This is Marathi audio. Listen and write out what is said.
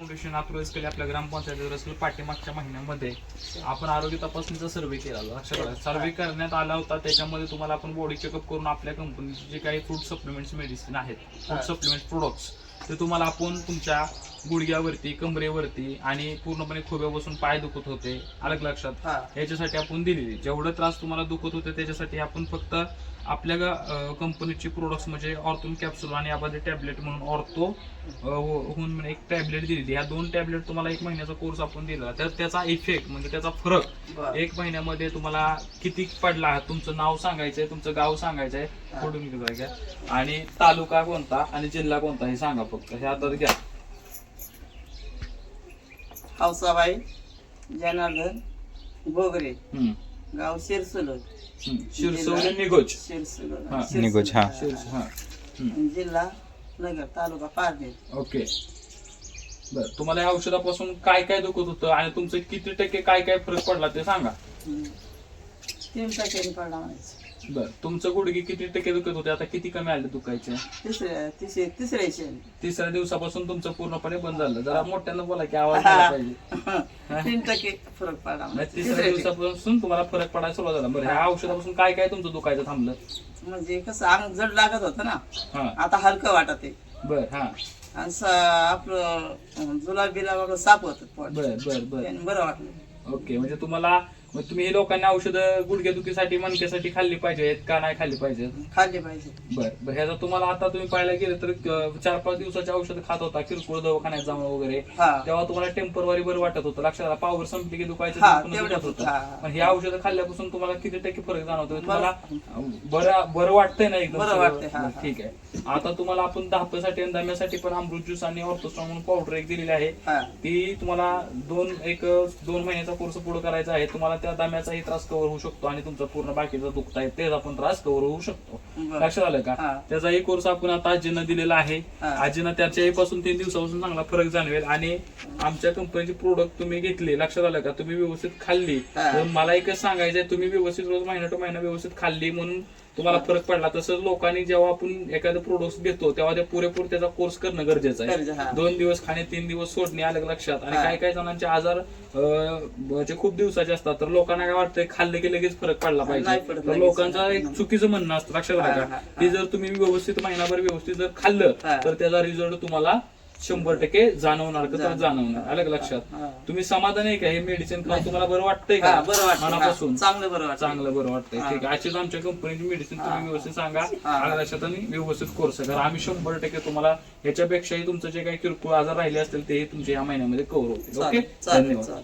फाउंडेशन अप्रोच केले आपल्या ग्रामपंचायत रसेल पाठीमागच्या महिन्यामध्ये आपण आरोग्य तपासणीचा सर्वे केला लक्षात सर्वे करण्यात आला होता. त्याच्यामध्ये तुम्हाला आपण बॉडी चेकअप करून आपल्या कंपनीचे जे काही फूड सप्लिमेंट्स मेडिसिन आहेत फूड हा. सप्लिमेंट प्रोडक्ट्स ते तुम्हाला आपण तुमच्या गुडघ्यावरती कमरेवरती आणि पूर्णपणे खोब्यापासून पाय दुखत होते. अलग लक्षात? हा. याच्यासाठी आपण दिलेली. जेवढं त्रास तुम्हाला दुखत होते त्याच्यासाठी आपण फक्त आपल्या कंपनीची प्रोडक्ट्स म्हणजे ऑर्थोन कॅप्सूल आणि यामध्ये टॅबलेट म्हणून ऑर्थो होऊन एक टॅबलेट दिलेली ह्या दोन टॅबलेट तुम्हाला एक महिन्याचा कोर्स आपण दिला तर त्याचा इफेक्ट म्हणजे त्याचा फरक एक महिन्यामध्ये तुम्हाला किती पडला तुमचं नाव सांगायचंय तुमचं गाव सांगायचंय निघायचा घ्या आणि तालुका कोणता आणि जिल्हा कोणता हे सांगा फक्त. हे आता घ्या हौसाबाई जनार्दन बोगरे. गाव शिरसुल. हम्म. शिरसवली निगोज. शिरसुल. हा. निगोज, हा. हा. जिल्हा नगर तालुका पारनेर. ओके. बर तुम्हाला या औषधापासून काय काय दुखत होतं आणि तुमचं किती टक्के काय काय फरक पडला ते सांगा. तीन टक्क्यांनी पडला म्हणायचं. बर तुमचं गुडघे किती टक्के दुखत होते? आता किती कमी आले दुखायचे? तिसऱ्या तिसरे तिसऱ्या दिवसापासून तुमचं पूर्णपणे बंद झालं. जरा मोठ्यानं बोला की आवाज पाहिजे. तीन टक्के फरक पडला नाही, म्हणायचं. तिसऱ्या. दिवसापासून तुम्हाला फरक पडायला सुरुवात झाला. बरं ह्या औषधापासून काय काय तुमचं दुखायचं थांबलं? म्हणजे कसं अंग जड लागत होतं ना. हा. आता हलकं वाटत आहे. बर हा. आणि स- आपलं अं, जुलाब बिलाब आपलं साफ होत बर बर. बर बरं वाटलं. ओके म्हणजे तुम्हाला मग तुम्ही हे लोकांनी औषधं गुडघेदुखीसाठी मणक्यासाठी खाल्ली पाहिजेत का नाही खाल्ली पाहिजेत? खाल्ले पाहिजे बर बर. ह्याचा तुम्हाला आता तुम्ही पाहायला गेले तर अं, चार पाच दिवसाचे औषध खात होता किरकोळ दवाखान्यात जाऊन वगैरे. हा. तेव्हा तुम्हाला टेम्परवारी बरं वाटत होतं. लक्षात आला पावर संपली की दुखायचं हा, तेवढं दुखत हा. होतं. पण हे औषधं खाल्ल्यापासून तुम्हाला किती टक्के फरक जाणवतोय? तुम्हाला बरं. बरं वाटतंय ना एकदम बरं सगळं? वाटतंय, हा, हा. ठीक आहे. आता तुम्हाला आपण दहाप्यासाठी आणि दम्यासाठी पण अमृत ज्यूस आणि ऑर्थोस्ट्रॉन म्हणून पावडर एक दिलेली आहे. हा. ती तुम्हाला दोन एक दोन महिन्याचा कोर्स पुढे करायचा आहे. तुम्हाला त्या दम्याचाही त्रास कव्हर होऊ शकतो आणि तुमचा पूर्ण बाकीचा दुखता आहे तेच आपण त्रास कव्हर होऊ शकतो. लक्षात आलं का. त्याचाही कोर्स आपण आता आजीनं दिलेला आहे. आजीनं त्याच्याही पासून तीन दिवसापासून चांगला फरक जाणवेल आणि आमच्या कंपनीचे प्रोडक्ट तुम्ही घेतले लक्षात आलं का तुम्ही व्यवस्थित खाल्ली. तर मला एकच सांगायचंय तुम्ही व्यवस्थित रोज महिना टू महिना व्यवस्थित खाल्ली म्हणून तुम्हाला फरक पडला तसंच लोकांनी जेव्हा आपण एखादं प्रोडक्ट घेतो तेव्हा ते पुरेपूर त्याचा कोर्स करणं गरजेचं आहे. दोन दिवस खाणे तीन दिवस सोडणे अलग लक्षात आणि. काही काही जणांचे आजार अं, म्हणजे खूप दिवसाचे असतात तर लोकांना काय वाटतंय खाल्ले की लगेच फरक पडला पाहिजे तर. लोकांचं एक चुकीचं म्हणणं असतं लक्षात हा, आलं हा, का जर तुम्ही व्यवस्थित महिनाभर व्यवस्थित जर खाल्लं. तर त्याचा रिझल्ट तुम्हाला शंभर टक्के जाणवणार का? तर जाणवणार. अलग लक्षात. तुम्ही समाधान आहे का? हे मेडिसिन खाऊन तुम्हाला बरं वाटतंय का? बरं वाटतं मनापासून. चांगलं बरं वाटतं चांगलं बरं वाटतंय. ठीक आहे. अशीच आमच्या कंपनीची मेडिसिन तुम्ही. व्यवस्थित सांगा. अलग लक्षात आणि व्यवस्थित कोर्स करा. आम्ही शंभर टक्के तुम्हाला याच्यापेक्षाही तुमचं जे काही किरकोळ आजार राहिले असतील तेही तुमच्या या महिन्यामध्ये कव्हर होतील. ओके? धन्यवाद.